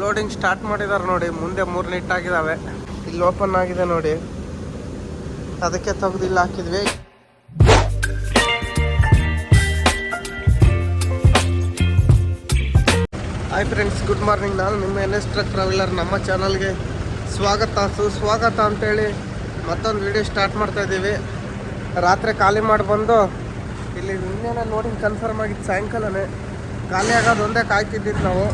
Loading start ಮಾಡಿದಾರೆ ನೋಡಿ. ಮುಂದೆ ಮೂರು ನಿಟ್ ಆಗಿದಾವೆ ಇಲ್ಲಿ ಓಪನ್ ಆಗಿದೆ ನೋಡಿ. ಅದಕ್ಕೆ ತೆಗ್ದು ಹಾಕಿದ್ವಿ. ಹಾಯ್ ಫ್ರೆಂಡ್ಸ್ ಗುಡ್ ಮಾರ್ನಿಂಗ್ ನಾನು ನಿಮ್ಮ ಎನ್ ಎಸ್ ಟ್ರಕ್ ಟ್ರಾವೆಲರ್ ನಮ್ಮ ಚಾನಲ್ಗೆ ಸ್ವಾಗತ. ಸುಸ್ವಾಗತ ಅಂತೇಳಿ ಮತ್ತೊಂದು ವಿಡಿಯೋ ಸ್ಟಾರ್ಟ್ ಮಾಡ್ತಾ ಇದ್ದೀವಿ. ರಾತ್ರಿ ಖಾಲಿ ಮಾಡಿ ಬಂದು ಇಲ್ಲಿ ನಿನ್ನೆನ ಲೋಡಿಂಗ್ ಕನ್ಫರ್ಮ್ ಆಗಿತ್ತು ಸಾಯಂಕಾಲನೇ. ಖಾಲಿ ಆಗೋದು ಒಂದೇ ಕಾಯ್ತಿದ್ದಿದ್ದು ನಾವು.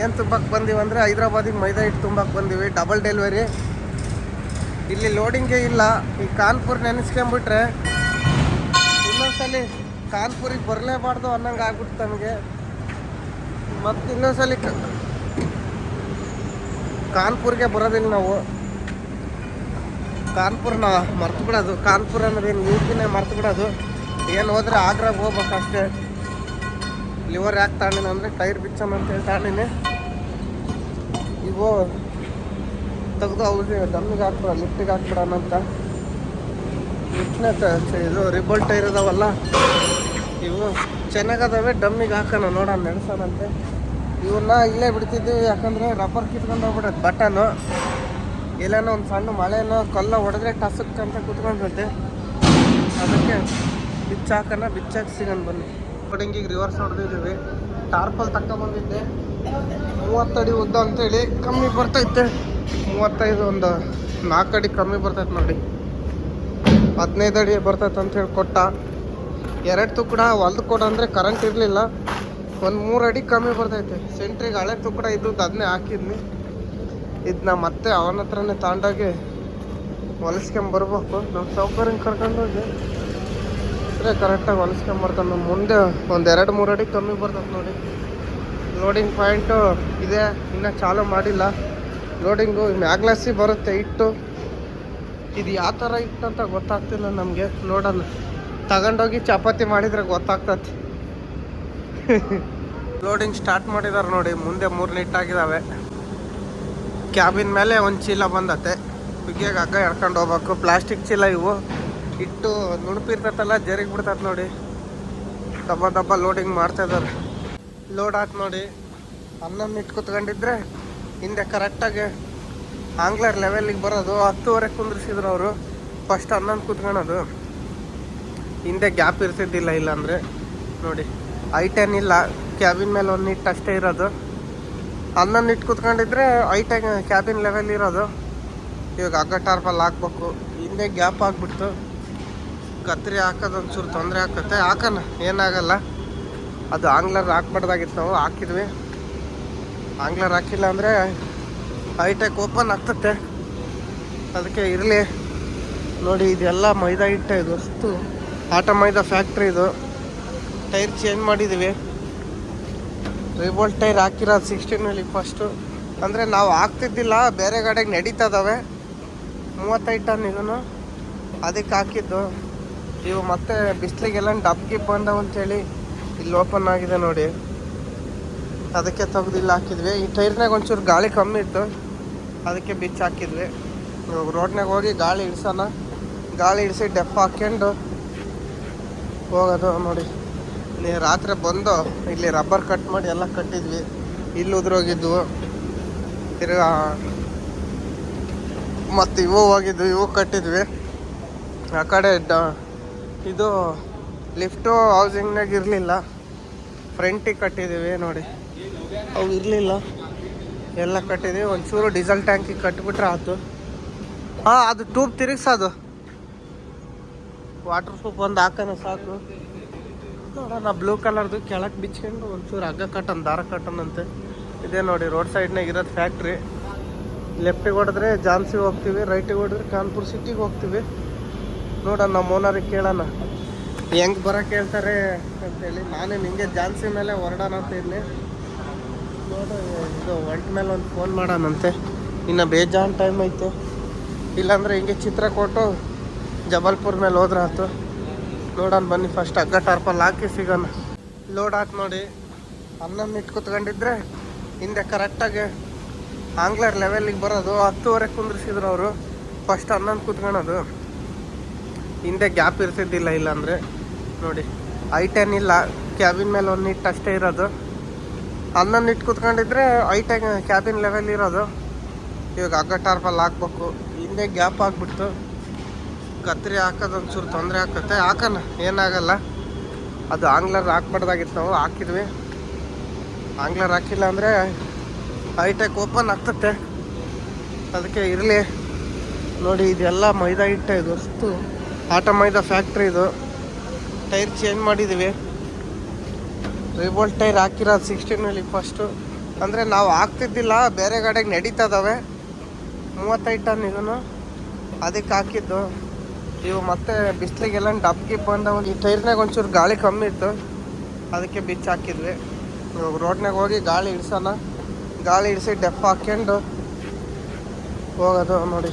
ಏನು ತುಂಬಕ್ಕೆ ಬಂದೀವಿ ಅಂದರೆ ಹೈದ್ರಾಬಾದಿಗೆ ಮೈದಾ ಹಿಟ್ಟು ತುಂಬಕ್ಕೆ ಬಂದೀವಿ ಡಬಲ್ ಡೆಲಿವರಿ ಇಲ್ಲಿ ಲೋಡಿಂಗೇ ಇಲ್ಲ. ಈ ಕಾನ್ಪುರ್ ನೆನೆಸ್ಕೊಂಬಿಟ್ರೆ ಇನ್ನೊಂದ್ಸಲಿ ಕಾನ್ಪುರಿಗೆ ಬರಲೇಬಾರ್ದು ಅನ್ನಂಗೆ ಆಗ್ಬಿಟ್ಟು ನನಗೆ ಮತ್ತು ಇನ್ನೊಂದ್ಸಲಿ ಕಾನ್ಪುರ್ಗೆ ಬರೋದಿಲ್ಲ ನಾವು. ಕಾನ್ಪುರ್ನ ಮರ್ತು ಬಿಡೋದು ಕಾನ್ಪುರ್ ಅನ್ನೋದೇನು ಯು ಪಿನೇ ಮರ್ತು ಬಿಡೋದು ಏನು ಹೋದ್ರೆ ಆಗ್ರಾಗೆ ಹೋಗ್ಬೇಕು ಅಷ್ಟೇ ಲಿವರ್ ಯಾಕೆ ತಗೊಂಡಿನ ಅಂದರೆ ಟೈರ್ ಬಿಚ್ಚೋಣ ಅಂತೇಳಿ ತಗೊಂಡಿನಿ ಇವು ತೆಗೆದು ಅವ್ರಿಗೆ ದಮ್ಮಿಗೆ ಹಾಕ್ಬಿಡ, ಲಿಫ್ಟಿಗೆ ಹಾಕ್ಬಿಡೋಣ ಅಂತ ಲಿಫ್ಟ್ನ ಇದು ರಿಬಲ್ ಟೈರ್ ಇದಾವಲ್ಲ, ಇವು ಚೆನ್ನಾಗದಾವೆ ಡಮ್ಮಿಗೆ ಹಾಕೋಣ ನೋಡೋಣ ನಡೆಸೋಣಂತೆ ಇವನ್ನ ಇಲ್ಲೇ ಬಿಡ್ತಿದ್ದೀವಿ, ಯಾಕಂದರೆ ರಬ್ಬರ್ ಕಿತ್ಕೊಂಡು ಹೋಗ್ಬಿಡತ್ತೆ ಬಟನು. ಎಲ್ಲನೋ ಒಂದು ಸಣ್ಣ ಮಳೆನೋ, ಕಲ್ಲ ಹೊಡೆದ್ರೆ ಟಸಕ್ಕಂತ ಕುತ್ಕೊಂಡಿರುತ್ತೆ ಅದಕ್ಕೆ ಬಿಚ್ಚಾಕೋಣ, ಬಿಚ್ಚಾಕಿ ಸಿಗೋಣ ಬನ್ನಿ. ಕೊಡಂಗಿಗೆ ರಿವರ್ಸ್ ಹೊಡೆದಿದ್ದೀವಿ. ಟಾರ್ಪಲ್ ತಗೊಂಬಂದಿದ್ದೆ ಮೂವತ್ತಡಿ ಉದ್ದ ಅಂತೇಳಿ ಕಮ್ಮಿ ಬರ್ತೈತೆ. ಮೂವತ್ತೈದು ಒಂದು ನಾಲ್ಕು ಅಡಿ ಕಮ್ಮಿ ಬರ್ತೈತೆ ನೋಡಿ. ಹದಿನೈದು ಅಡಿ ಬರ್ತೈತೆ ಅಂತೇಳಿ ಕೊಟ್ಟ. ಎರಡು ತುಕ್ಕಡ ಹೊಲ್ದು ಕೊಡ ಅಂದರೆ ಕರೆಂಟ್ ಇರಲಿಲ್ಲ. ಒಂದು ಮೂರು ಅಡಿ ಕಮ್ಮಿ ಬರ್ತೈತೆ. ಸೆಂಟ್ರಿಗೆ ಹಳೆ ತುಕ್ಕಡ ಇದ್ದದ್ದು ಅದನ್ನೇ ಹಾಕಿದ್ನಿ. ಇದನ್ನ ಮತ್ತೆ ಅವನ ಹತ್ರನೇ ತಗೊಂಡೋಗಿ ಹೊಲಿಸ್ಕೊಂಬರ್ಬೇಕು ನಮ್ಮ ಸೌಕರ್ಯ ಕರ್ಕೊಂಡೋಗಿ ಕರೆಕ್ಟಾಗಿ ಹೊಲಿಸ್ಕೊಂಬರ್ತಾನೆ ಮುಂದೆ ಒಂದು ಎರಡು ಮೂರು ಅಡಿ ಕಮ್ಮಿ ಬರ್ತೈತೆ ನೋಡಿ. ಲೋಡಿಂಗ್ ಪಾಯಿಂಟು ಇದೆ. ಇನ್ನೂ ಚಾಲೂ ಮಾಡಿಲ್ಲ. ಲೋಡಿಂಗು ಮ್ಯಾಗ್ಲಾಸಿ ಬರುತ್ತೆ ಇಟ್ಟು ಇದು ಯಾವ ಥರ ಇಟ್ಟು ಅಂತ ಗೊತ್ತಾಗ್ತಿಲ್ಲ ನಮಗೆ ನೋಡೋಣ ತಗೊಂಡೋಗಿ ಚಪಾತಿ ಮಾಡಿದರೆ ಗೊತ್ತಾಗ್ತತಿ ಲೋಡಿಂಗ್ ಸ್ಟಾರ್ಟ್ ಮಾಡಿದಾರೆ ನೋಡಿ, ಮುಂದೆ ಮೂರು ನೀಟಾಗಿದ್ದಾವೆ ಕ್ಯಾಬಿನ ಮೇಲೆ ಒಂದು ಚೀಲ ಬಂದತೆ. ಬಿಗಿಯಾಗಿ ಹಗ್ಗ ಎಡ್ಕೊಂಡು ಹೋಗ್ಬೇಕು. ಪ್ಲಾಸ್ಟಿಕ್ ಚೀಲ ಇವು. ಇಟ್ಟು ನುಣುಪಿರ್ತೈತಲ್ಲ ಜರಿಗೆ ಬಿಡ್ತೈತೆ ನೋಡಿ. ದಬ್ಬ ದಬ್ಬ ಲೋಡಿಂಗ್ ಮಾಡ್ತಾ ಇದಾರೆ. ಲೋಡ್ ಆಯ್ತು ನೋಡಿ. ಹನ್ನೊಂದು ಇಟ್ಟು ಕುತ್ಕೊಂಡಿದ್ರೆ ಹಿಂದೆ ಕರೆಕ್ಟಾಗಿ ಆಂಗ್ಲರ್ ಲೆವೆಲಿಗೆ ಬರೋದು. ಹತ್ತುವರೆ ಕುಂದ್ರಿಸಿದ್ರು ಅವರು. ಫಸ್ಟ್ ಹನ್ನೊಂದು ಕುತ್ಕೊಳೋದು. ಹಿಂದೆ ಗ್ಯಾಪ್ ಇರ್ತಿದ್ದಿಲ್ಲ ಇಲ್ಲಾಂದರೆ ನೋಡಿ ಐಟೆನ್ ಇಲ್ಲ. ಕ್ಯಾಬಿನ್ ಮೇಲೆ ಒಂದು ನಿಟ್ ಅಷ್ಟೇ ಇರೋದು. ಹನ್ನೊಂದು ಇಟ್ಟು ಕುತ್ಕೊಂಡಿದ್ರೆ ಐಟೆನ್ ಕ್ಯಾಬಿನ್ ಲೆವೆಲ್ ಇರೋದು. ಇವಾಗ ಅಗ್ಗ ಟಾರ್ಪಲ್ ಹಾಕ್ಬೇಕು. ಹಿಂದೆ ಗ್ಯಾಪ್ ಆಗಿಬಿಡ್ತು. ಕತ್ರಿ ಹಾಕೋದು ಒಂಚೂರು ತೊಂದರೆ ಆಗ್ತತೆ. ಹಾಕೋಣ. ಏನಾಗಲ್ಲ. ಅದು ಆಂಗ್ಲರ್ ಹಾಕ್ಬಾರ್ದಾಗಿತ್ತು. ನಾವು ಹಾಕಿದ್ವಿ. ಆಂಗ್ಲರ್ ಹಾಕಿಲ್ಲ ಅಂದರೆ ಹೈಟೆಕ್ ಓಪನ್ ಆಗ್ತತೆ ಅದಕ್ಕೆ ಇರಲಿ. ನೋಡಿ, ಇದೆಲ್ಲ ಮೈದಾ ಹಿಟ್ಟೆ ಇದು. ಅಷ್ಟು ಆಟ ಮೈದಾ ಫ್ಯಾಕ್ಟ್ರಿ ಇದು. ಟೈರ್ ಚೇಂಜ್ ಮಾಡಿದ್ದೀವಿ ರಿಬೋಲ್ಟ್ ಟೈರ್ ಹಾಕಿರೋದು ಸಿಕ್ಸ್ಟೀನಲ್ಲಿ ಫಸ್ಟು ಅಂದರೆ ನಾವು ಹಾಕ್ತಿದ್ದಿಲ್ಲ, ಬೇರೆ ಗಾಡಿಗೆ ಇದ್ದಾವೆ ಮೂವತ್ತೈದು ಟನ್ ಇದನ್ನು ಅದಕ್ಕೆ ಹಾಕಿದ್ದು. ಇವು ಮತ್ತೆ ಬಿಸಿಲಿಗೆಲ್ಲ ಡಬ್ ಗಿಬ್ ಬಂದವು ಅಂತೇಳಿ, ಇಲ್ಲಿ ಓಪನ್ ಆಗಿದೆ ನೋಡಿ. ಅದಕ್ಕೆ ತೆಗ್ದಿಲ್ಲ ಹಾಕಿದ್ವಿ. ಈ ಟೈರ್ನಾಗ ಒಂಚೂರು ಗಾಳಿ ಕಮ್ಮಿ ಇತ್ತು. ಅದಕ್ಕೆ ಬಿಚ್ಚು ಹಾಕಿದ್ವಿ. ರೋಡ್ನಾಗ ಹೋಗಿ ಗಾಳಿ ಇಳಿಸೋಣ. ಗಾಳಿ ಇಳಿಸಿ ಡೆಪ್ ಹಾಕ್ಕೊಂಡು ಹೋಗೋದು ನೋಡಿ. ರಾತ್ರಿ ಬಂದು ಇಲ್ಲಿ ರಬ್ಬರ್ ಕಟ್ ಮಾಡಿ ಎಲ್ಲ ಕಟ್ಟಿದ್ವಿ. ಇಲ್ಲಿ ಉದ್ರೋಗಿದ್ವು. ತಿರ್ಗಾ ಮತ್ತು ಇವು ಹೋಗಿದ್ವು. ಇವು ಕಟ್ಟಿದ್ವಿ. ಆ ಕಡೆ ಇದು ಲಿಫ್ಟು ಹೌಸಿಂಗ್ನಾಗ ಇರಲಿಲ್ಲ. ಫ್ರಂಟಿಗೆ ಕಟ್ಟಿದ್ದೀವಿ ನೋಡಿ. ಅವು ಇರಲಿಲ್ಲ. ಎಲ್ಲ ಕಟ್ಟಿದ್ದೀವಿ ಒಂಚೂರು ಡೀಸೆಲ್ ಟ್ಯಾಂಕಿಗೆ ಕಟ್ಬಿಟ್ರೆ ಆಯ್ತು ಹಾಂ, ಅದು ಟ್ಯೂಬ್ ತಿರುಗಿಸೋದು. ವಾಟರ್ ಪ್ರೂಫ್ ಒಂದು ಹಾಕೋಣ ಸಾಕು. ನೋಡೋಣ, ಬ್ಲೂ ಕಲರ್ದು ಕೆಳಕ್ಕೆ ಬಿಚ್ಕೊಂಡು ಒಂಚೂರು ಹಗ್ಗ ಕಟ್ಟನ್, ದಾರ ಕಟ್ಟನಂತೆ. ಇದೇ ನೋಡಿ, ರೋಡ್ ಸೈಡ್ನಾಗ ಇರೋದು ಫ್ಯಾಕ್ಟ್ರಿ. ಲೆಫ್ಟಿಗೆ ಹೊಡೆದ್ರೆ ಜಾನ್ಸಿ ಹೋಗ್ತೀವಿ, ರೈಟಿಗೆ ಹೊಡೆದ್ರೆ ಕಾನ್ಪುರ್ ಸಿಟಿಗೆ ಹೋಗ್ತೀವಿ. ನೋಡೋಣ, ನಮ್ಮ ಓನರಿಗೆ ಕೇಳೋಣ. ಹೆಂಗೆ ಬರೋಕ್ಕೆ ಹೇಳ್ತಾರೆ ಅಂತೇಳಿ. ನಾನೇ ನಿಮಗೆ ಜಾನ್ಸಿ ಮೇಲೆ ಹೊರಡೋಣ ಅಂತ ಇದ್ನಿ. ನೋಡು, ಇದು ಒಂಟ ಮೇಲೆ ಒಂದು ಫೋನ್ ಮಾಡೋಣಂತೆ. ಇನ್ನು ಬೇಜಾನ್ ಟೈಮ್ ಐತೆ. ಇಲ್ಲಾಂದರೆ ಹಿಂಗೆ ಚಿತ್ರ ಕೊಟ್ಟು ಜಬಲ್ಪುರ್ ಮೇಲೆ ಹೋದ್ರೆ ಆಯ್ತು ನೋಡೋಣ ಬನ್ನಿ ಫಸ್ಟ್ ಹಗ್ಗ ಟಾರ್ಪಲ್ ಹಾಕಿ ಸಿಗೋಣ. ಲೋಡ್ ಹಾಕಿ ನೋಡಿ. ಹನ್ನೊಂದು ಇಟ್ಟು ಕುತ್ಕೊಂಡಿದ್ರೆ ಹಿಂದೆ ಕರೆಕ್ಟಾಗಿ ಆಂಗ್ಲರ್ ಲೆವೆಲಿಗೆ ಬರೋದು. ಹತ್ತುವರೆ ಕುಂದ್ರಿಸಿದ್ರು ಅವರು. ಫಸ್ಟ್ ಹನ್ನೊಂದು ಕುತ್ಕೊಳೋದು ಹಿಂದೆ ಗ್ಯಾಪ್ ಇರ್ತಿದ್ದಿಲ್ಲ ಇಲ್ಲಾಂದರೆ. ನೋಡಿ ಐಟೆನ್ ಇಲ್ಲ ಕ್ಯಾಬಿನ್ ಮೇಲೆ ಒಂದು ನಿಟ್ ಅಷ್ಟೇ ಇರೋದು. ಅನ್ನನ್ನು ಇಟ್ಟು ಕುತ್ಕೊಂಡಿದ್ರೆ ಐಟ್ ಕ್ಯಾಬಿನ್ ಲೆವೆಲ್ ಇರೋದು. ಇವಾಗ ಹಗ್ಗ ಟಾರ್ಪಲ್ಲಿ ಹಾಕ್ಬೇಕು. ಹಿಂದೆ ಗ್ಯಾಪ್ ಆಗ್ಬಿಡ್ತು. ಕತ್ರಿ ಹಾಕೋದು ಒಂಚೂರು ತೊಂದರೆ ಆಕತ್ತೆ ಹಾಕೋಣ, ಏನಾಗಲ್ಲ. ಅದು ಆಂಗ್ಲರ್ ಹಾಕ್ಬಾರ್ದಾಗಿತ್ತು ನಾವು, ಹಾಕಿದ್ವಿ. ಆಂಗ್ಲರ್ ಹಾಕಿಲ್ಲ ಅಂದರೆ ಹೈಟೆಕ್ ಓಪನ್ ಆಗ್ತತೆ ಅದಕ್ಕೆ ಇರಲಿ. ನೋಡಿ, ಇದೆಲ್ಲ ಮೈದಾ ಹಿಟ್ಟ ಇದು. ಅಷ್ಟು. ಆಟ ಮೈದಾ ಫ್ಯಾಕ್ಟ್ರಿ ಇದು. ಟೈರ್ ಚೇಂಜ್ ಮಾಡಿದ್ದೀವಿ ರಿಬೋಲ್ಟ್ ಟೈರ್ ಹಾಕಿರೋದು ಸಿಕ್ಸ್ಟೀನಲ್ಲಿ ಫಸ್ಟು ಅಂದರೆ ನಾವು ಹಾಕ್ತಿದ್ದಿಲ್ಲ, ಬೇರೆ ಗಾಡಿಗೆ ನಡೀತದವೆ. ಮೂವತ್ತೈದು ಟನ್ ಇದನ್ನು ಅದಕ್ಕೆ ಹಾಕಿದ್ದು. ಇವು ಮತ್ತೆ ಬಿಸಿಲಿಗೆಲ್ಲ ಗಿಪ್ ಒಂದು ಈ ಟೈರ್ನಾಗ ಒಂಚೂರು ಗಾಳಿ ಕಮ್ಮಿ ಇತ್ತು. ಅದಕ್ಕೆ ಬಿಚ್ಚು ಹಾಕಿದ್ವಿ. ಇವಾಗ ರೋಡ್ನಾಗ ಹೋಗಿ ಗಾಳಿ ಇಡ್ಸೋಣ ಗಾಳಿ ಇಡಿಸಿ ಡೆಪ್ ಹಾಕ್ಕೊಂಡು ಹೋಗೋದು ನೋಡಿ.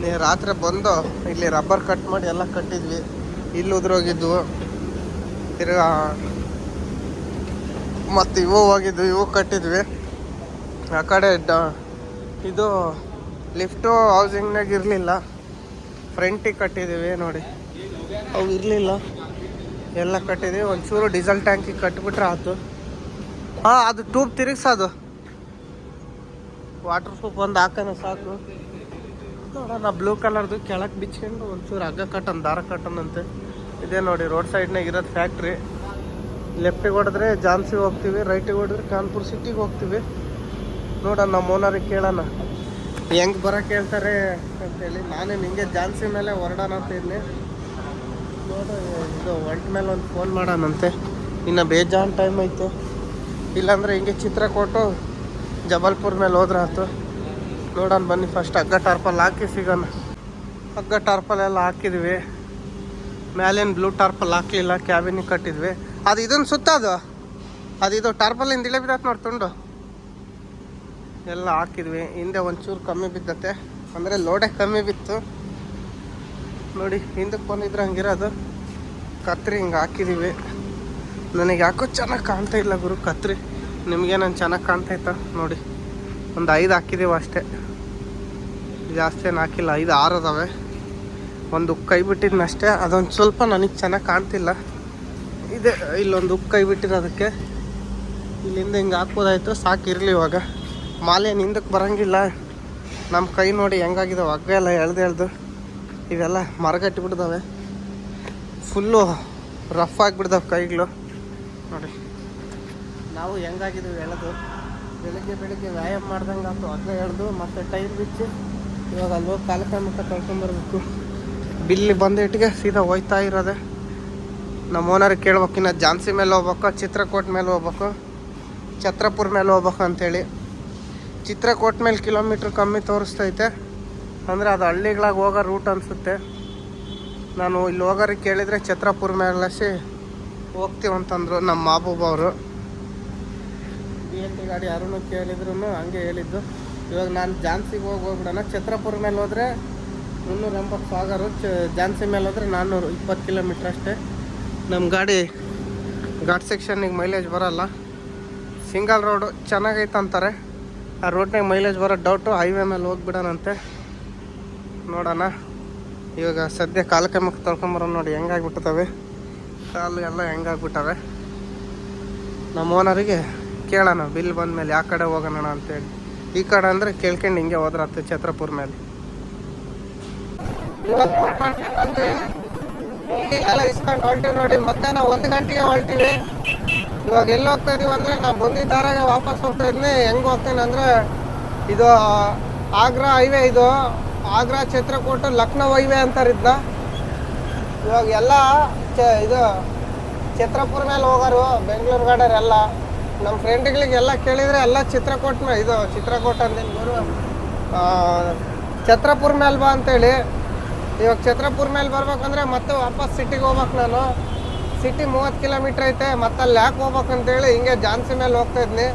ನೀ ರಾತ್ರಿ ಬಂದು ಇಲ್ಲಿ ರಬ್ಬರ್ ಕಟ್ ಮಾಡಿ ಎಲ್ಲ ಕಟ್ಟಿದ್ವಿ. ಇಲ್ಲಿ ಉದ್ರೋಗಿದ್ವು. ತಿರ್ಗಾ ಮತ್ತು ಇವು ಹೋಗಿದ್ವು, ಇವು ಕಟ್ಟಿದ್ವಿ. ಆ ಕಡೆ ಇದು ಲಿಫ್ಟು ಹೌಸಿಂಗ್ನಾಗ ಇರಲಿಲ್ಲ. ಫ್ರಂಟಿಗೆ ಕಟ್ಟಿದ್ದೀವಿ ನೋಡಿ. ಅವು ಇರಲಿಲ್ಲ. ಎಲ್ಲ ಕಟ್ಟಿದ್ದೀವಿ ಒಂಚೂರು ಡೀಸೆಲ್ ಟ್ಯಾಂಕಿಗೆ ಕಟ್ಬಿಟ್ರೆ ಆಯ್ತು. ಹಾಂ, ಅದು ಟ್ಯೂಬ್ ತಿರುಗ್ಸೋದು. ವಾಟರ್ ಪ್ರೂಫ್ ಒಂದು ಹಾಕೋಣ ಸಾಕು. ನೋಡೋಣ, ಬ್ಲೂ ಕಲರ್ದು ಕೆಳಗೆ ಬಿಚ್ಕೊಂಡು ಒಂಚೂರು ಹಗ್ಗ ಕಟ್ಟನ್, ದಾರ ಕಟ್ಟನಂತೆ. ಇದೇ ನೋಡಿ, ರೋಡ್ ಸೈಡ್ನಾಗ ಇರೋದು ಫ್ಯಾಕ್ಟ್ರಿ. ಲೆಫ್ಟಿಗೆ ಹೊಡೆದ್ರೆ ಜಾನ್ಸಿಗೆ ಹೋಗ್ತೀವಿ, ರೈಟಿಗೆ ಹೊಡೆದ್ರೆ ಕಾನ್ಪುರ್ ಸಿಟಿಗೆ ಹೋಗ್ತೀವಿ. ನೋಡೋಣ ನಮ್ಮ ಓನರಿಗೆ ಕೇಳೋಣ. ಹೆಂಗೆ ಬರೋಕೆ ಹೇಳ್ತಾರೆ ಅಂತೇಳಿ ನಾನು ನಿಮಗೆ ಜಾನ್ಸಿ ಮೇಲೆ ಹೊರಡೋಣ ಅಂತ ಇದ್ದೀನಿ ನೋಡು, ಇದು ಒಂಟ ಮೇಲೆ ಒಂದು ಫೋನ್ ಮಾಡೋಣಂತೆ. ಇನ್ನು ಬೇಜಾನ್ ಟೈಮ್ ಐತೆ ಇಲ್ಲಾಂದರೆ ಹಿಂಗೆ ಚಿತ್ರ ಕೊಟ್ಟು ಜಬಲ್ಪುರ್ ಮೇಲೆ ಹೋದ್ರೆ ಆಯ್ತು. ನೋಡೋಣ ಬನ್ನಿ ಫಸ್ಟ್ ಹಗ್ಗ ಟಾರ್ಪಲ್ ಹಾಕಿ ಸಿಗೋಣ. ಹಗ್ಗ ಟಾರ್ಪಲ್ ಎಲ್ಲ ಹಾಕಿದ್ವಿ. ಮ್ಯಾಲೇನು ಬ್ಲೂ ಟಾರ್ಪಲ್ ಹಾಕಲಿಲ್ಲ ಕ್ಯಾಬಿನಿಗೆ ಕಟ್ಟಿದ್ವಿ. ಅದು ಇದನ್ನು ಸುತ್ತ ಅದು. ಅದು ಇದು ಟಾರ್ಪಲಿಂದ ಇಳೆ ಬಿದ್ದತ್ತೆ ನೋಡಿ ತುಂಡು. ಎಲ್ಲ ಹಾಕಿದ್ವಿ. ಹಿಂದೆ ಒಂಚೂರು ಕಮ್ಮಿ ಬಿದ್ದತ್ತೆ ಅಂದರೆ ಲೋಡೆ ಕಮ್ಮಿ ಬಿತ್ತು. ನೋಡಿ, ಹಿಂದಕ್ಕೆ ಬಂದಿದ್ರೆ ಹಂಗಿರೋದು. ಕತ್ರಿ ಹಿಂಗೆ ಹಾಕಿದ್ದೀವಿ ನನಗೆ ಯಾಕೋ ಚೆನ್ನಾಗಿ ಕಾಣ್ತಾ ಇಲ್ಲ ಗುರು ಕತ್ರಿ. ನಿಮಗೆ ನಾನು ಚೆನ್ನಾಗಿ ಕಾಣ್ತೈತ ನೋಡಿ, ಒಂದು ಐದು ಹಾಕಿದ್ದೀವಿ ಅಷ್ಟೇ. ಜಾಸ್ತಿ ಏನು ಹಾಕಿಲ್ಲ. ಐದು ಆರು ಅದಾವೆ. ಒಂದು ಕೈ ಬಿಟ್ಟಿದ್ನಷ್ಟೇ. ಅದೊಂದು ಸ್ವಲ್ಪ ನನಗೆ ಚೆನ್ನಾಗಿ ಕಾಣ್ತಿಲ್ಲ. ಇದೆ, ಇಲ್ಲೊಂದು ಉಕ್ಕ ಕೈ ಬಿಟ್ಟಿರೋದಕ್ಕೆ ಇಲ್ಲಿಂದ ಹಿಂಗೆ ಹಾಕ್ಬೋದಾಯ್ತು ಸಾಕಿರಲಿ ಇವಾಗ. ಮಾಲೆ ಹಿಂದಕ್ಕೆ ಬರೋಂಗಿಲ್ಲ. ನಮ್ಮ ಕೈ ನೋಡಿ ಹೆಂಗಾಗಿದಾವೆ ಹಗ್ಗ ಎಲ್ಲ ಎಳ್ದು ಎಳ್ದು. ಇವೆಲ್ಲ ಮರಗಟ್ಟಿಬಿಡ್ದಾವೆ ಫುಲ್ಲು ರಫ್ ಆಗಿಬಿಡ್ದಾವೆ ಕೈಗಳು. ನೋಡಿ. ನಾವು ಹೆಂಗಾಗಿದ್ದೀವಿ ಎಳೆದು. ಬೆಳಿಗ್ಗೆ ಬೆಳಿಗ್ಗೆ ವ್ಯಾಯಾಮ ಮಾಡ್ದಂಗೆ ಆಯ್ತು ಹಗ್ಗ ಎಳೆದು, ಮತ್ತೆ ಟೈರ್ ಬಿಚ್ಚಿ ಇವಾಗ ಅಲ್ಲಿ ಹೋಗಿ ಕಾಲಕ್ರಮಕ್ಕೆ ಕಳ್ಕೊಂಡ್ಬರ್ಬೇಕು ಮುಖ ತೊಳ್ಕೊಂಬರ್ಬೇಕು ಬಿಲ್ಲಿ ಬಂದಿಟ್ಟಿಗೆ, ಸೀದಾ ಹೋಯ್ತಾ ಇರೋದೆ. ನಮ್ಮ ಓನರ್ ಕೇಳ್ಬೇಕು, ಇನ್ನು ಝಾನ್ಸಿ ಮೇಲೆ ಹೋಗ್ಬೇಕು, ಚಿತ್ರಕೋಟ್ ಮೇಲೆ ಹೋಗ್ಬೇಕು, ಛತ್ರಪುರ ಮೇಲೆ ಹೋಗ್ಬೇಕು ಅಂಥೇಳಿ ಚಿತ್ರಕೋಟ್ ಮೇಲೆ ಕಿಲೋಮೀಟ್ರ್ ಕಮ್ಮಿ ತೋರಿಸ್ತೈತೆ. ಅಂದರೆ ಅದು ಹಳ್ಳಿಗಳಾಗ ಹೋಗೋ ರೂಟ್ ಅನಿಸುತ್ತೆ. ನಾನು ಇಲ್ಲಿ ಹೋಗೋರಿಗೆ ಕೇಳಿದರೆ ಛತ್ರಪುರ ಮೇಲಸಿ ಹೋಗ್ತೀವಂತಂದರು ನಮ್ಮ ಮಾಬೂಬ್ ಅವರು. ಬಿ ಎಲ್ ಟಿ ಗಾಡಿ ಯಾರೂ ಕೇಳಿದ್ರು ಹಂಗೆ ಹೇಳಿದ್ದು. ಇವಾಗ ನಾನು ಝಾನ್ಸಿಗೆ ಹೋಗಿ ಹೋಗ್ಬಿಡೋಣ. ಛತ್ರಪುರ ಮೇಲೆ ಹೋದರೆ ಮುನ್ನೂರ ಎಂಬತ್ತು ಸಾವಿರ ಝಾನ್ಸಿ ಮೇಲೆ ಹೋದರೆ ನಾನ್ನೂರು ಇಪ್ಪತ್ತು ಕಿಲೋಮೀಟ್ರ್ ಅಷ್ಟೇ. ನಮ್ಮ ಗಾಡಿ ಘಾಟ್ ಸೆಕ್ಷನ್ನಿಗೆ ಮೈಲೇಜ್ ಬರೋಲ್ಲ. ಸಿಂಗಲ್ ರೋಡು ಚೆನ್ನಾಗೈತೆ ಅಂತಾರೆ. ಆ ರೋಡ್ನಾಗ ಮೈಲೇಜ್ ಬರೋ ಡೌಟು ಹೈವೇ ಮೇಲೆ ಹೋಗ್ಬಿಡೋಣಂತೆ. ನೋಡೋಣ. ಇವಾಗ ಸದ್ಯ ಕಾಲು ಕೈ ಮುಖ ತೊಳ್ಕೊಂಬರೋ ನೋಡಿ ಹೆಂಗಾಗ್ಬಿಟ್ಟವೆ ಕಾಲು ಎಲ್ಲ ಹೆಂಗಾಗ್ಬಿಟ್ಟವೆ. ನಮ್ಮ ಓನರಿಗೆ ಕೇಳೋಣ, ಬಿಲ್ ಬಂದಮೇಲೆ ಯಾವ ಕಡೆ ಹೋಗೋಣ ಅಂತೇಳಿ. ಈ ಕಡೆ ಅಂದರೆ ಕೇಳ್ಕೊಂಡು ಹಿಂಗೆ ಹೋದ್ರತ್ತೆ ಛತ್ರಪುರ ಮೇಲೆ ಎಲ್ಲ ಇಸ್ಕೊಂಡು ಹೊರಟಿವಿ ನೋಡಿ ಮಧ್ಯಾಹ್ನ ಒಂದು ಗಂಟೆಗೆ ಹೊರಟಿವಿ. ಇವಾಗ ಎಲ್ಲಿ ಹೋಗ್ತಾ ಇದೀವಿ ಅಂದ್ರೆ ನಾವು ಬಂದಿದ್ದಾರಾಗ ವಾಪಸ್ ಹೋಗ್ತಾ ಇದ್ನಿ ಹೆಂಗ್ ಹೋಗ್ತೀನಿ ಅಂದ್ರೆ ಇದು ಆಗ್ರಾ ಹೈವೇ ಇದು. ಆಗ್ರಾ ಚಿತ್ರಕೂಟ ಲಕ್ನೋ ಹೈವೇ ಅಂತಾರೆ ಇದನ್ನ ಇವಾಗ ಎಲ್ಲ ಚ- ಇದು ಚಿತ್ರಪುರ ಮೇಲೆ ಹೋಗೋರು, ಬೆಂಗಳೂರು ಎಲ್ಲ. ನಮ್ಮ ಫ್ರೆಂಡ್ಗಳಿಗೆಲ್ಲ ಕೇಳಿದ್ರೆ ಎಲ್ಲ ಚಿತ್ರಕೂಟ ಇದು ಚಿತ್ರಕೋಟ ಅಂದಿನ ಛತ್ರಪುರ ಮೇಲೆ ಬಾ ಅಂತೇಳಿ. ಇವಾಗ ಛತ್ರಪುರ ಮೇಲೆ ಬರ್ಬೇಕಂದ್ರೆ ಮತ್ತೆ ವಾಪಸ್ ಸಿಟಿಗೆ ಹೋಗ್ಬೇಕು ನಾನು. ಸಿಟಿ ಮೂವತ್ತು ಕಿಲೋಮೀಟ್ರ್ ಐತೆ, ಮತ್ತೆ ಅಲ್ಲಿ ಯಾಕೆ ಹೋಗ್ಬೇಕಂತೇಳಿ ಹಿಂಗೆ ಜಾನ್ಸಿ ಮೇಲೆ ಹೋಗ್ತಾ ಇದ್ನಿ.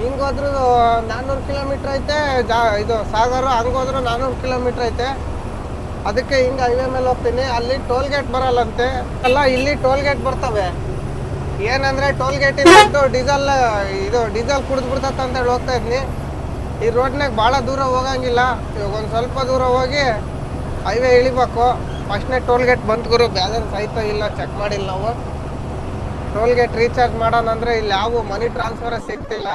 ಹಿಂಗೆ ಹೋದ್ರು ನಾನ್ನೂರು ಕಿಲೋಮೀಟ್ರ್ ಐತೆ, ಜಾ ಇದು ಸಾಗರ, ಹಂಗೆ ಹೋದ್ರು ನಾನ್ನೂರು ಕಿಲೋಮೀಟ್ರ್ ಐತೆ. ಅದಕ್ಕೆ ಹಿಂಗೆ ಹೈವೇ ಮೇಲೆ ಹೋಗ್ತೀನಿ. ಅಲ್ಲಿ ಟೋಲ್ ಗೇಟ್ ಬರಲ್ಲಂತೆ. ಅಲ್ಲ, ಇಲ್ಲಿ ಟೋಲ್ ಗೇಟ್ ಬರ್ತವೆ. ಏನಂದರೆ ಟೋಲ್ ಗೇಟ್ ಡೀಸೆಲ್ ಇದು ಡೀಸೆಲ್ ಕುಡಿದು ಬಿಡ್ತತ್ತ ಅಂತೇಳಿ ಹೋಗ್ತಾ ಇದ್ನಿ. ಈ ರೋಡ್ನಾಗ ಭಾಳ ದೂರ ಹೋಗಂಗಿಲ್ಲ. ಇವಾಗ ಒಂದು ಸ್ವಲ್ಪ ದೂರ ಹೋಗಿ ಹೈವೇ ಇಳಿಬೇಕು. ಫಸ್ಟ್ನೇ ಟೋಲ್ ಗೇಟ್ ಬಂತು ಗುರು, ಬ್ಯಾಲೆನ್ಸ್ ಆಯ್ತಾ ಇಲ್ಲ ಚೆಕ್ ಮಾಡಿಲ್ಲ ನಾವು. ಟೋಲ್ ಗೇಟ್ ರೀಚಾರ್ಜ್ ಮಾಡೋಣ ಅಂದ್ರೆ ಇಲ್ಲಿ ಯಾವ ಮನಿ ಟ್ರಾನ್ಸ್ಫರ್ ಸಿಗ್ತಿಲ್ಲ.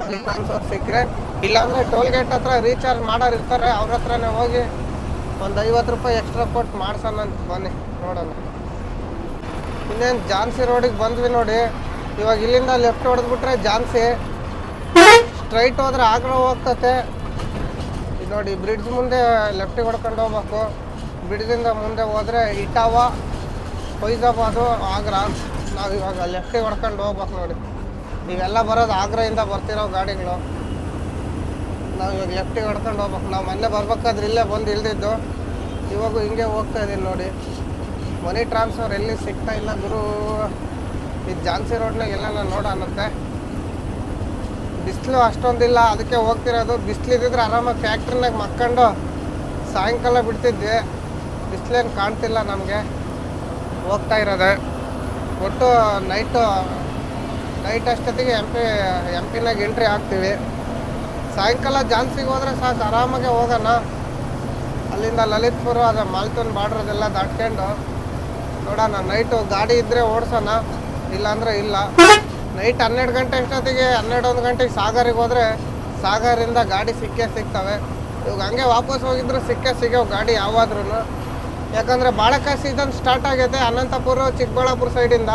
ಮನಿ ಟ್ರಾನ್ಸ್ಫರ್ ಸಿಕ್ಕರೆ ಇಲ್ಲಾಂದ್ರೆ ಹತ್ರ ರೀಚಾರ್ಜ್ ಮಾಡೋರು ಇರ್ತಾರೆ, ಅವ್ರ ಹತ್ರನೇ ಹೋಗಿ ಒಂದು ಐವತ್ತು ರೂಪಾಯಿ ಎಕ್ಸ್ಟ್ರಾ ಕೊಟ್ಟು ಮಾಡ್ಸೋಣ ಅಂತ ಬನ್ನಿ, ನೋಡೋಣ. ಇನ್ನೇನು ಜಾನ್ಸಿ ರೋಡಿಗೆ ಬಂದ್ವಿ ನೋಡಿ. ಇವಾಗ ಇಲ್ಲಿಂದ ಲೆಫ್ಟ್ ಹೊಡೆದ್ಬಿಟ್ರೆ ಜಾನ್ಸಿ ಸ್ಟ್ರೈಟ್ ಹೋದ್ರೆ ಆಗ್ರ ಹೋಗ್ತತೆ. ಇದು ನೋಡಿ ಬ್ರಿಡ್ಜ್ ಮುಂದೆ ಲೆಫ್ಟಿಗೆ ಹೊಡ್ಕೊಂಡು ಹೋಗ್ಬೇಕು. ಬ್ರಿಡ್ಜಿಂದ ಮುಂದೆ ಹೋದ್ರೆ ಇಟಾವ ಫೈಜಾಬಾದು ಆಗ್ರಾ ನಾವು ಇವಾಗ ಲೆಫ್ಟಿಗೆ ಹೊಡ್ಕೊಂಡು ಹೋಗ್ಬೇಕು ನೋಡಿ. ನೀವೆಲ್ಲ ಬರೋದು ಆಗ್ರಾಯಿಂದ ಬರ್ತಿರೋ ಗಾಡಿಗಳು. ನಾವು ಇವಾಗ ಲೆಫ್ಟಿಗೆ ಹೊಡ್ಕೊಂಡು ಹೋಗ್ಬೇಕು. ನಾವು ಮೊನ್ನೆ ಬರ್ಬೇಕಾದ್ರೆ ಇಲ್ಲೇ ಬಂದು ಇಳ್ದಿದ್ದು ಇವಾಗ ಹಿಂಗೆ ಹೋಗ್ತಾ ಇದೀನಿ ನೋಡಿ. ಮನಿ ಟ್ರಾನ್ಸ್ಫರ್ ಎಲ್ಲಿ ಸಿಗ್ತಾ ಇಲ್ಲ ಗುರು. ಈ ಝಾನ್ಸಿ ರೋಡ್ನಾಗೆಲ್ಲ ನಾನು ನೋಡೋಣಂತೆ ಬಿಸಿಲು ಅಷ್ಟೊಂದಿಲ್ಲ, ಅದಕ್ಕೆ ಹೋಗ್ತಿರೋದು. ಬಿಸಿಲು ಇದ್ದಿದ್ರೆ ಆರಾಮಾಗಿ ಫ್ಯಾಕ್ಟ್ರಿನಾಗ ಮಕ್ಕೊಂಡು ಸಾಯಂಕಾಲ ಬಿಡ್ತಿದ್ವಿ ಬಿಸಿಲೇನು ಕಾಣ್ತಿಲ್ಲ ನಮಗೆ. ಹೋಗ್ತಾ ಇರೋದೆ. ಒಟ್ಟು ನೈಟು ನೈಟ್ ಅಷ್ಟೊತ್ತಿಗೆ ಎಂ ಪಿ ಎಂ ಪಿನಾಗ ಎಂಟ್ರಿ ಆಗ್ತೀವಿ ಸಾಯಂಕಾಲ ಜಾನ್ಸಿಗೆ ಹೋದ್ರೆ ಸಾಕು, ಆರಾಮಾಗೆ ಹೋಗೋಣ. ಅಲ್ಲಿಂದ ಲಲಿತ್ಪುರ ಅದು ಮಾಲ್ತೂನ್ ಬಾರ್ಡ್ರ್ ಅದೆಲ್ಲ ದಾಟ್ಕೊಂಡು ನೋಡೋಣ. ನೈಟು ಗಾಡಿ ಇದ್ದರೆ ಓಡಿಸೋಣ, ಇಲ್ಲಾಂದರೆ ಇಲ್ಲ. ನೈಟ್ ಹನ್ನೆರಡು ಗಂಟೆ ಅಷ್ಟೊತ್ತಿಗೆ ಹನ್ನೆರಡು ಒಂದು ಗಂಟೆಗೆ ಸಾಗರಿಗೆ ಹೋದರೆ ಸಾಗರಿಂದ ಗಾಡಿ ಸಿಕ್ಕೇ ಸಿಗ್ತವೆ. ಇವಾಗ ಹಂಗೆ ವಾಪಸ್ ಹೋಗಿದ್ರು ಸಿಕ್ಕೇ ಸಿಗೋ ಗಾಡಿ ಯಾವಾದ್ರೂ ಯಾಕಂದರೆ ಬಾಳೆಕಾಯಿ ಸೀಸನ್ ಸ್ಟಾರ್ಟ್ ಆಗೈತೆ. ಅನಂತಪುರ, ಚಿಕ್ಕಬಳ್ಳಾಪುರ ಸೈಡಿಂದ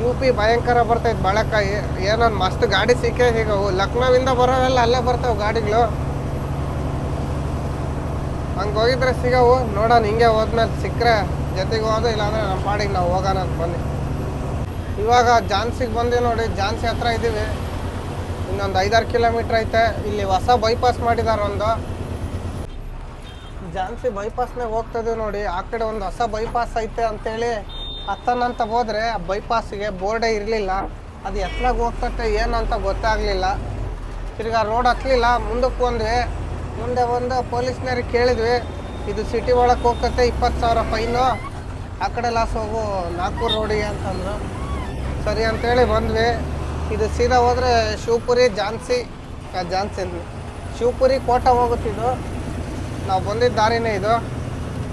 ಯು ಪಿ ಭಯಂಕರ ಬರ್ತೈತೆ ಬಾಳೆಕಾಯಿ. ಏನೊಂದು ಮಸ್ತ್ ಗಾಡಿ ಸಿಕ್ಕೇ ಸಿಗವು ಲಕ್ನೋವಿಂದ ಬರೋವೆಲ್ಲ ಅಲ್ಲೇ ಬರ್ತಾವೆ ಗಾಡಿಗಳು. ಹಂಗೆ ಹೋಗಿದ್ರೆ ಸಿಗವು. ನೋಡೋಣ, ಹಿಂಗೆ ಹೋದ್ಮೇಲೆ ಸಿಕ್ಕರೆ ಜೊತೆಗೆ ಹೋದ ಇಲ್ಲಾಂದರೆ ನಮ್ಮ ಪಾಡಿಗೆ ನಾವು ಹೋಗೋಣ ಅಂತ ಬನ್ನಿ. ಇವಾಗ ಜಾನ್ಸಿಗೆ ಬಂದು ನೋಡಿ ಜಾನ್ಸಿ ಹತ್ರ ಇದ್ದೀವಿ ಇನ್ನೊಂದು ಐದಾರು ಕಿಲೋಮೀಟ್ರ್ ಐತೆ. ಇಲ್ಲಿ ಹೊಸ ಬೈಪಾಸ್ ಮಾಡಿದ್ದಾರೆ ಒಂದು. ಜಾನ್ಸಿ ಬೈಪಾಸ್ನಾಗ ಹೋಗ್ತದೀವಿ ನೋಡಿ, ಆ ಕಡೆ ಒಂದು ಹೊಸ ಬೈಪಾಸ್ ಐತೆ ಅಂತೇಳಿ ಹತ್ತನಂತ ಹೋದರೆ ಆ ಬೈಪಾಸ್ಗೆ ಬೋರ್ಡೇ ಇರಲಿಲ್ಲ. ಅದು ಎತ್ತಲಾಗ ಹೋಗ್ತತೆ ಏನಂತ ಗೊತ್ತಾಗಲಿಲ್ಲ. ತಿರ್ಗಿ ರೋಡ್ ಹತ್ತಲಿಲ್ಲ ಮುಂದಕ್ಕೆ ಬಂದ್ವಿ. ಮುಂದೆ ಒಂದು ಪೊಲೀಸ್ನವ್ರಿಗೆ ಕೇಳಿದ್ವಿ, ಇದು ಸಿಟಿ ಒಳಗೆ ಹೋಗ್ತತೆ, ಇಪ್ಪತ್ತು ಸಾವಿರ ಫೈನು ಆ ಕಡೆ ಲಾಸ್ ಹೋಗು ನಾಗ್ಪುರ್ ರೋಡಿಗೆ ಅಂತಂದ್ರು. ಸರಿ ಅಂತೇಳಿ ಬಂದ್ವಿ. ಇದು ಸೀದಾ ಹೋದರೆ ಶಿವಪುರಿ ಝಾನ್ಸಿ ಝಾನ್ಸಿ ಅಂದ್ವಿ. ಶಿವಪುರಿ ಕೋಟ ಹೋಗುತ್ತಿದ್ದು ನಾವು ಬಂದಿದ್ದ ದಾರಿನೇ ಇದು.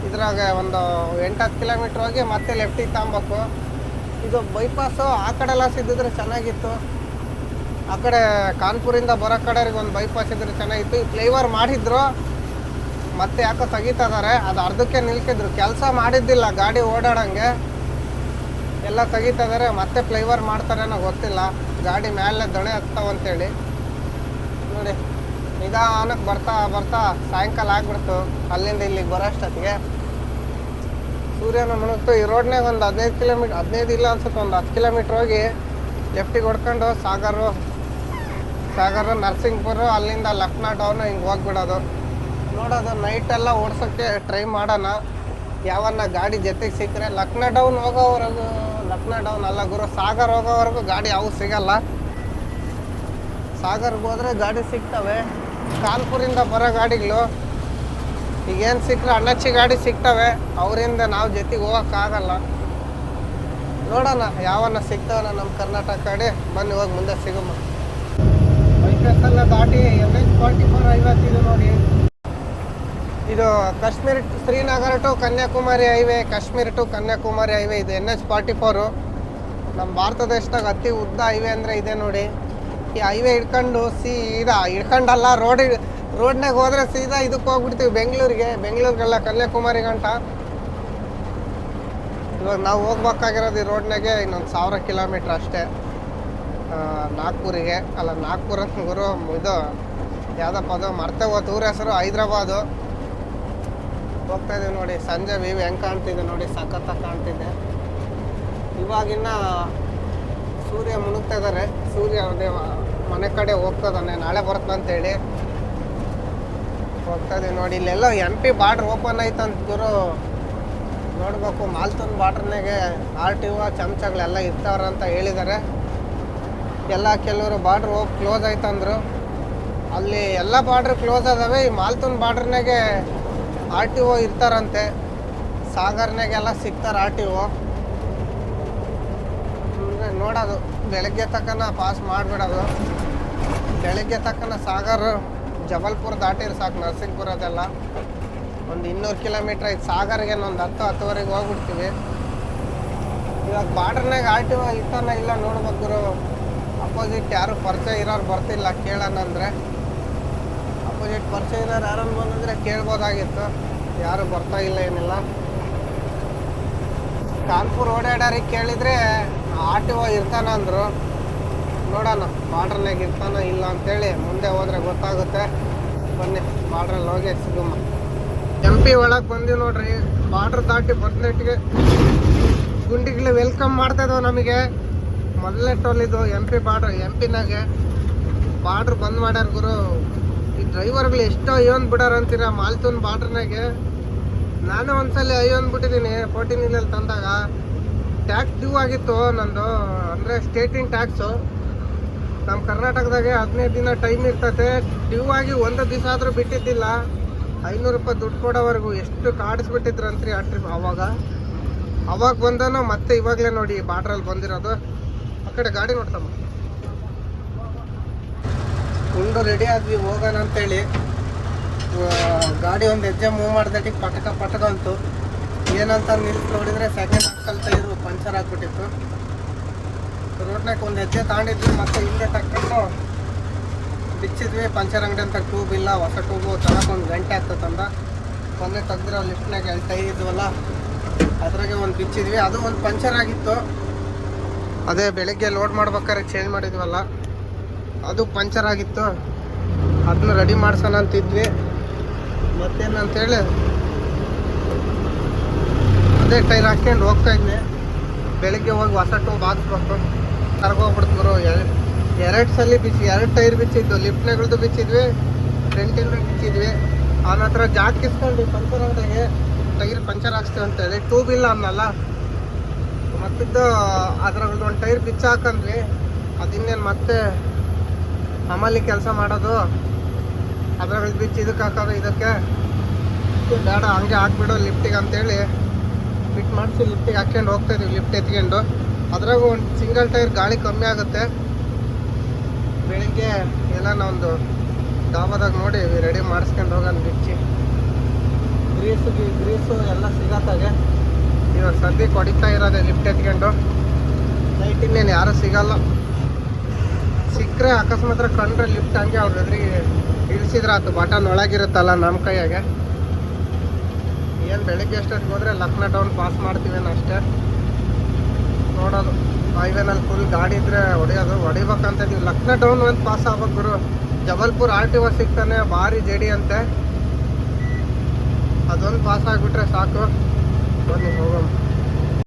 ಇದ್ರಾಗ ಒಂದು ಎಂಟತ್ತು ಕಿಲೋಮೀಟ್ರ್ ಹೋಗಿ ಮತ್ತೆ ಲೆಫ್ಟಿಗೆ ತಗೊಬೇಕು ಇದು ಬೈಪಾಸು ಆ ಕಡೆ ಲಾಸ್ ಇದ್ದಿದ್ರೆ ಚೆನ್ನಾಗಿತ್ತು. ಆ ಕಡೆ ಕಾನ್ಪುರಿಂದ ಬರೋ ಕಡೆಗೆ ಒಂದು ಬೈಪಾಸ್ ಇದ್ರೆ ಚೆನ್ನಾಗಿತ್ತು. ಈ ಫ್ಲೈವರ್ ಮಾಡಿದ್ರು. ಮತ್ತೆ ಯಾಕೋ ತೆಗಿತಾ ಇದಾರೆ. ಅದು ಅರ್ಧಕ್ಕೆ ನಿಲ್ಕಿದ್ರು ಕೆಲಸ ಮಾಡಿದ್ದಿಲ್ಲ, ಗಾಡಿ ಓಡಾಡಂಗೆ. ಎಲ್ಲ ತೆಗಿತಾ ಇದ್ದಾರೆ ಮತ್ತೆ ಫ್ಲೈವರ್ ಮಾಡ್ತಾರೇನೋ ಗೊತ್ತಿಲ್ಲ. ಗಾಡಿ ಮೇಲೆ ದೊಣೆ ಹತ್ತಾವಂತೇಳಿ ನೋಡಿ ನಿಧಾನಕ್ಕೆ ಬರ್ತಾ ಬರ್ತಾ ಸಾಯಂಕಾಲ ಆಗ್ಬಿಡ್ತು. ಅಲ್ಲಿಂದ ಇಲ್ಲಿಗೆ ಬರೋ ಅಷ್ಟೊತ್ತಿಗೆ. ಸೂರ್ಯನ ಮುಣಗ್ತು ಈ ರೋಡ್ನಾಗ ಒಂದು ಹದಿನೈದು ಕಿಲೋಮೀಟ್ರ್ ಹದಿನೈದು ಇಲ್ಲ ಅನ್ಸುತ್ತೆ, ಒಂದು ಹತ್ತು ಕಿಲೋಮೀಟ್ರ್ ಹೋಗಿ ಲೆಫ್ಟಿಗೆ ಹೊಡ್ಕೊಂಡು ಸಾಗರು, ಸಾಗರ, ನರ್ಸಿಂಗ್ಪುರ, ಅಲ್ಲಿಂದ ಲಕ್ನಾ ಡೌನ್ ಹಿಂಗೆ ಹೋಗ್ಬಿಡೋದು. ನೋಡೋದು ನೈಟೆಲ್ಲ ಓಡ್ಸೋಕ್ಕೆ ಟ್ರೈ ಮಾಡೋಣ. ಯಾವನ್ನ ಗಾಡಿ ಜೊತೆಗೆ ಸಿಕ್ಕರೆ ಲಕ್ನಾ ಡೌನ್ ಹೋಗೋವರೆಗೂ ಲಕ್ನೋ ಡೌನ್ ಅಲ್ಲ ಗುರು ಸಾಗರ್ ಹೋಗೋವರೆಗೂ ಗಾಡಿ ಯಾವ ಸಿಗಲ್ಲ. ಸಾಗರ್ಗೆ ಹೋದ್ರೆ ಗಾಡಿ ಸಿಗ್ತವೆ. ಕಾನ್ಪುರಿಂದ ಬರೋ ಗಾಡಿಗಳು. ಈಗೇನು ಸಿಕ್ಕರೆ ಅಣ್ಣಚ್ಚಿ ಗಾಡಿ ಸಿಗ್ತವೆ. ಅವರಿಂದ ನಾವು ಜೊತೆಗೆ ಹೋಗೋಕ್ಕಾಗಲ್ಲ. ನೋಡೋಣ ಯಾವನ್ನ ಸಿಗ್ತಾವಲ್ಲ ನಮ್ಮ ಕರ್ನಾಟಕ ಕಡೆ. ಬನ್ನಿ ಹೋಗಿ ಮುಂದೆ ಸಿಗಮ್ಮ. ಬೈಕ್ ಎಲ್ಲ ದಾಟಿ ಎಂ ಎಚ್ ಫಾರ್ಟಿ ಫೋರ್ ಐವತ್ತಿದೆ ನೋಡಿ. ಇದು Kashmir Srinagar to Kanyakumari highway, Kashmir to Kanyakumari highway ಇದು. N H forty four. ನಮ್ಮ ಭಾರತ ದೇಶದಾಗ ಅತಿ ಉದ್ದ ಹೈವೇ ಅಂದರೆ ಇದೆ ನೋಡಿ. ಈ ಹೈವೇ ಹಿಡ್ಕೊಂಡು ಸೀದಾ ಹಿಡ್ಕೊಂಡಲ್ಲ, ರೋಡ್ ರೋಡ್ನಾಗ ಹೋದರೆ ಸೀದಾ ಇದಕ್ಕೆ ಹೋಗ್ಬಿಡ್ತೀವಿ ಬೆಂಗಳೂರಿಗೆ. ಬೆಂಗಳೂರಿಗೆಲ್ಲ ಕನ್ಯಾಕುಮಾರಿ ಗಂಟ. ಇವಾಗ ನಾವು ಹೋಗ್ಬೇಕಾಗಿರೋದು ಈ ರೋಡ್ನಾಗೆ ಇನ್ನೊಂದು ಸಾವಿರ ಕಿಲೋಮೀಟ್ರ್ ಅಷ್ಟೇ. ನಾಗ್ಪುರಿಗೆ. ಅಲ್ಲ, ನಾಗ್ಪುರ ಗುರು, ಇದು ಯಾವುದಪ್ಪ ಅದು? ಮರ್ತೆ ಹೋದ ಊರ ಹೆಸರು ಹೈದ್ರಾಬಾದು. ಹೋಗ್ತಾ ಇದ್ದೀವಿ ನೋಡಿ. ಸಂಜೆ ವ್ಯೂ ಹೆಂಗೆ ಕಾಣ್ತಿದೆ ನೋಡಿ, ಸಖತ್ತಾಗಿ ಕಾಣ್ತಿದೆ. ಇವಾಗಿನ್ನ ಸೂರ್ಯ ಮುಳುಗ್ತಾ ಇದ್ದಾರೆ ಸೂರ್ಯ ಅದೇ ಮನೆ ಕಡೆ ಹೋಗ್ತದಾನೆ ನಾಳೆ ಬರ್ತಂತೇಳಿ ಹೋಗ್ತಾ ಇದೀವಿ ನೋಡಿ. ಇಲ್ಲೆಲ್ಲ ಎಂ ಪಿ ಬಾರ್ಡ್ರ್ ಓಪನ್ ಐತಂತ ಗುರು ನೋಡ್ಬೇಕು. ಮಾಲ್ತೂನ್ ಬಾರ್ಡ್ರ್ನಾಗೆ ಆರ್ ಟಿ ಓ ಚಮಚಗಳೆಲ್ಲ ಇರ್ತಾವ್ರಂತ ಹೇಳಿದ್ದಾರೆ. ಎಲ್ಲ ಕೆಲವರು ಬಾರ್ಡ್ರ್ ಹೋಗಿ ಕ್ಲೋಸ್ ಆಯ್ತಂದ್ರು. ಅಲ್ಲಿ ಎಲ್ಲ ಬಾರ್ಡ್ರ್ ಕ್ಲೋಸ್ ಅದಾವೆ ಈ ಮಾಲ್ತೂನ್ ಬಾರ್ಡ್ರ್ನಾಗೆ ಆರ್ ಟಿ ಒ ಇರ್ತಾರಂತೆ. ಸಾಗರ್ನಾಗೆಲ್ಲ ಸಿಗ್ತಾರೆ ಆರ್ ಟಿ ಒ ನೋಡೋದು. ಬೆಳಗ್ಗೆ ತಕ್ಕನ ಪಾಸ್ ಮಾಡಿಬಿಡೋದು. ಬೆಳಗ್ಗೆ ತಕ್ಕನ ಸಾಗರ್, ಜಬಲ್ಪುರ ದಾಟಿದ್ರೆ ಸಾಕು ನರಸಿಂಗ್ಪುರ ಅದೆಲ್ಲ. ಒಂದು ಇನ್ನೂರು ಕಿಲೋಮೀಟ್ರ್ ಐತೆ. ಸಾಗರ್ಗೆ ಒಂದು ಹತ್ತು, ಹತ್ತುವರೆಗೆ ಹೋಗ್ಬಿಡ್ತೀವಿ. ಇವಾಗ ಬಾರ್ಡ್ರ್ನಾಗ ಆರ್ ಟಿ ಒ ಇರ್ತಾನ ಇಲ್ಲ ನೋಡ್ಬೇಕು ಅಪೋಸಿಟ್ ಯಾರು ಪರಿಚಯ ಇರೋರು ಬರ್ತಿಲ್ಲ ಕೇಳೋಣ ಅಂದರೆ ಅಪೋಸಿಟ್ ಪರಿಚಯದವ್ರು ಯಾರನ್ನು ಬಂದಂದ್ರೆ ಕೇಳ್ಬೋದಾಗಿತ್ತು. ಯಾರು ಬರ್ತಾ ಇಲ್ಲ ಏನಿಲ್ಲ. ಕಾನ್ಪುರ್ ಓಡಾಡೋರಿಗೆ ಕೇಳಿದರೆ ಆರ್ ಟಿ ಒ ಇರ್ತಾನ ಅಂದರು. ನೋಡೋಣ, ಬಾರ್ಡ್ರನ್ಯಾಗ ಇರ್ತಾನ ಇಲ್ಲ ಅಂತೇಳಿ ಮುಂದೆ ಹೋದ್ರೆ ಗೊತ್ತಾಗುತ್ತೆ. ಬನ್ನಿ, ಬಾರ್ಡ್ರಲ್ಲಿ ಹೋಗಿ ಸಿಗುಮ್ಮ ಎಂ ಪಿ ಒಳಗೆ ಬಂದೀವಿ ನೋಡ್ರಿ, ಬಾರ್ಡ್ರ್ ದಾಟಿ ಬದ್ನೆಟ್ಗೆ ಗುಂಡಿಗಳು ವೆಲ್ಕಮ್ ಮಾಡ್ತಾ ಇದಾವೆ ನಮಗೆ. ಮೊದಲನೇ ಟೋಲ್ ಇದು ಎಂ ಪಿ ಬಾರ್ಡ್ರ್ ಎಂ ಪಿನಾಗೆ ಬಾರ್ಡ್ರ್ ಬಂದ್ ಮಾಡ್ಯಾರ ಗುರು. ಡ್ರೈವರ್ಗಳು ಎಷ್ಟೋ ಅಯ್ಯೋನ್ ಬಿಡಾರ ಅಂತೀರ, ಮಾಲ್ತೂನ್ ಬಾರ್ಡ್ರ್ನಾಗೆ. ನಾನು ಒಂದ್ಸಲ ಅಯ್ಯೋನ್ ಬಿಟ್ಟಿದ್ದೀನಿ ಫೋರ್ಟೀನ್ ಇಲ್ಲಲ್ಲಿ ತಂದಾಗ. ಟ್ಯಾಕ್ಸ್ ಡ್ಯೂ ಆಗಿತ್ತು ನಂದು, ಅಂದರೆ ಸ್ಟೇಟಿನ ಟ್ಯಾಕ್ಸು ನಮ್ಮ ಕರ್ನಾಟಕದಾಗೆ ಹದಿನೈದು ದಿನ ಟೈಮ್ ಇರ್ತತೆ. ಡ್ಯೂ ಆಗಿ ಒಂದು ದಿವಸ ಆದರೂ ಬಿಟ್ಟಿದ್ದಿಲ್ಲ. ಐನೂರು ರೂಪಾಯಿ ದುಡ್ಡು ಕೊಡೋವರೆಗೂ ಎಷ್ಟು ಕಾಡಿಸ್ಬಿಟ್ಟಿದ್ರಂತ್ರಿ ಆ ಟ್ರಿಪ್ ಅವಾಗ. ಅವಾಗ ಬಂದನು ಮತ್ತೆ ಇವಾಗಲೇ ನೋಡಿ, ಬಾರ್ಡ್ರಲ್ಲಿ ಬಂದಿರೋದು. ಆ ಕಡೆ ಗಾಡಿ ನೋಡ್ತಮ್ಮ ಉಂಡು ರೆಡಿ ಆದ್ವಿ, ಹೋಗೋಣ ಅಂತೇಳಿ. ಗಾಡಿ ಒಂದು ಹೆಜ್ಜೆ ಮೂವ್ ಮಾಡ್ದಟ್ಟಿಗೆ ಪಟಕ ಪಟಕ ಅಂತು. ಏನಂತ ನಿಲ್ಸಿ ನೋಡಿದರೆ ಸೆಕೆಂಡ್ ಹಾಕ್ಸಲ್ ಟೈರು ಪಂಚರ್ ಆಗಿಬಿಟ್ಟಿತ್ತು. ರೋಡ್ನಾಗ ಒಂದು ಹೆಜ್ಜೆ ತಾಂಡಿದ್ವಿ, ಮತ್ತೆ ಹಿಂದೆ ತಕ್ಕೊಂಡು ಬಿಚ್ಚಿದ್ವಿ. ಪಂಚರ್ ಅಂಗಡಿ ಅಂತ ಟ್ಯೂಬ್ ಇಲ್ಲ, ಹೊಸ ಟ್ಯೂಬು ತಗೊಂಡು ಒಂದು ಗಂಟೆ ಆಗ್ತದಂದ ಮೊನ್ನೆ ತೆಗ್ದಿರೋ ಲಿಫ್ಟ್ನಾಗ ಎಲ್ಲಿ ಟೈ ಇದ್ವಲ್ಲ, ಅದ್ರಾಗೆ ಒಂದು ಬಿಚ್ಚಿದ್ವಿ. ಅದು ಒಂದು ಪಂಚರ್ ಆಗಿತ್ತು. ಅದೇ ಬೆಳಗ್ಗೆ ಲೋಡ್ ಮಾಡ್ಬೇಕಾದ್ರೆ ಚೇಂಜ್ ಮಾಡಿದ್ವಲ್ಲ. ಅದು ಪಂಚರ್ ಆಗಿತ್ತು. ಅದನ್ನ ರೆಡಿ ಮಾಡ್ಸೋಣ ಅಂತಿದ್ವಿ. ಮತ್ತೇನಂತೇಳಿ? ಅದೇ ಟೈರ್ ಹಾಕ್ಕೊಂಡು ಹೋಗ್ತಾ ಇದ್ವಿ. ಬೆಳಿಗ್ಗೆ ಹೋಗಿ ಹೊಸ ಟ್ಯೂಬ್ ಹಾಕ್ಸ್ಬೇಕು. ಕರ್ಗೋಗ್ಬಿಡ್ತಿದ್ರು ಎರಡು ಸಲ ಬಿಚ್ಚಿ, ಎರಡು ಟೈರ್ ಬಿಚ್ಚಿದ್ದು ಲಿಫ್ಟ್ನಾಗಳದ್ದು ಬಿಚ್ಚಿದ್ವಿ. ಫ್ರಂಟಿಂದ ಬಿಚ್ಚಿದ್ವಿ. ಅವನ ಹತ್ರ ಜಾಕ್ ಇಸ್ಕೊಂಡು, ಪಂಚರ್ ಟೈರ್ ಪಂಚರ್ ಹಾಕ್ಸ್ತೀವಿ ಅಂತೇಳಿ ಟ್ಯೂಬ್ ಇಲ್ಲ ಅನ್ನಲ್ಲ ಮತ್ತಿದ್ದು ಅದ್ರದ್ದು ಒಂದು ಟೈರ್ ಬಿಚ್ಚ ಹಾಕಂದ್ವಿ ಅದಿನ್ನೇನು ಮತ್ತೆ ಅಮಲಿ ಕೆಲಸ ಮಾಡೋದು. ಅದ್ರಲ್ಲಿ ಬಿಚ್ಚಿ ಇದಕ್ಕೆ ಹಾಕೋದು, ಇದಕ್ಕೆ. ಬೇಡ, ಹಂಗೆ ಹಾಕ್ಬಿಡು ಲಿಫ್ಟಿಗೆ ಅಂತೇಳಿ. ಫಿಟ್ ಮಾಡಿಸಿ ಲಿಫ್ಟಿಗೆ ಹಾಕ್ಕೊಂಡು ಹೋಗ್ತಾ ಇದೀವಿ, ಲಿಫ್ಟ್ ಎತ್ಕೊಂಡು. ಅದ್ರಾಗ ಒಂದು ಸಿಂಗಲ್ ಟೈರ್ ಗಾಳಿ ಕಮ್ಮಿ ಆಗುತ್ತೆ. ಬೆಳಿಗ್ಗೆ ಎಲ್ಲ ಒಂದು ಡಾಬಾದಾಗ ನೋಡಿ ರೆಡಿ ಮಾಡಿಸ್ಕೊಂಡು ಹೋಗೋಣ ಬಿಚ್ಚಿ. ಗ್ರೀಸು ಗ್ರೀಸು ಎಲ್ಲ ಸಿಗತ್ತಾಗೆ ಇವಾಗ ಸದ್ಯಕ್ಕೆ ಹೊಡಿತಾ ಇರೋದೆ ಲಿಫ್ಟ್ ಎತ್ಕೊಂಡು. ನೈಟ್ ಇನ್ನೇನು ಯಾರೂ ಸಿಗಲ್ಲ. ಸಿಕ್ಕರೆ ಅಕಸ್ಮಾತ್ರ ಕಂಡ್ರೆ ಲಿಫ್ಟ್ ಹಂಗೆ ಅವ್ರ ಎದುರಿಗೆ ಇಳಿಸಿದ್ರೆ ಆತು. ಬಟನ್ ಒಳಗಿರುತ್ತಲ್ಲ ನಮ್ಮ ಕೈಯಾಗೆ. ಏನು ಬೆಳಿಗ್ಗೆ ಎಷ್ಟೊತ್ತಿಗೆ ಹೋದ್ರೆ ಲಕ್ನೋ ಟೌನ್ ಪಾಸ್ ಮಾಡ್ತೀವೇನು ಅಷ್ಟೇ. ನೋಡೋದು. ಹೈವೇನಲ್ಲಿ ಫುಲ್ ಗಾಡಿ ಇದ್ರೆ ಹೊಡೆಯೋದು. ಹೊಡಿಬೇಕಂತ ನೀವು ಲಕ್ನೋ ಟೌನ್ ಒಂದು ಪಾಸ್ ಆಗ್ಬೇಕು ಗುರು. ಜಬಲ್ಪುರ್ ಆರ್ ಟಿ ಒ ಸಿಗ್ತಾನೆ, ಭಾರಿ ಜಡಿ ಅಂತೆ. ಅದೊಂದು ಪಾಸ್ ಆಗಿಬಿಟ್ರೆ ಸಾಕು. ಬನ್ನಿ ಹೋಗೋಣ.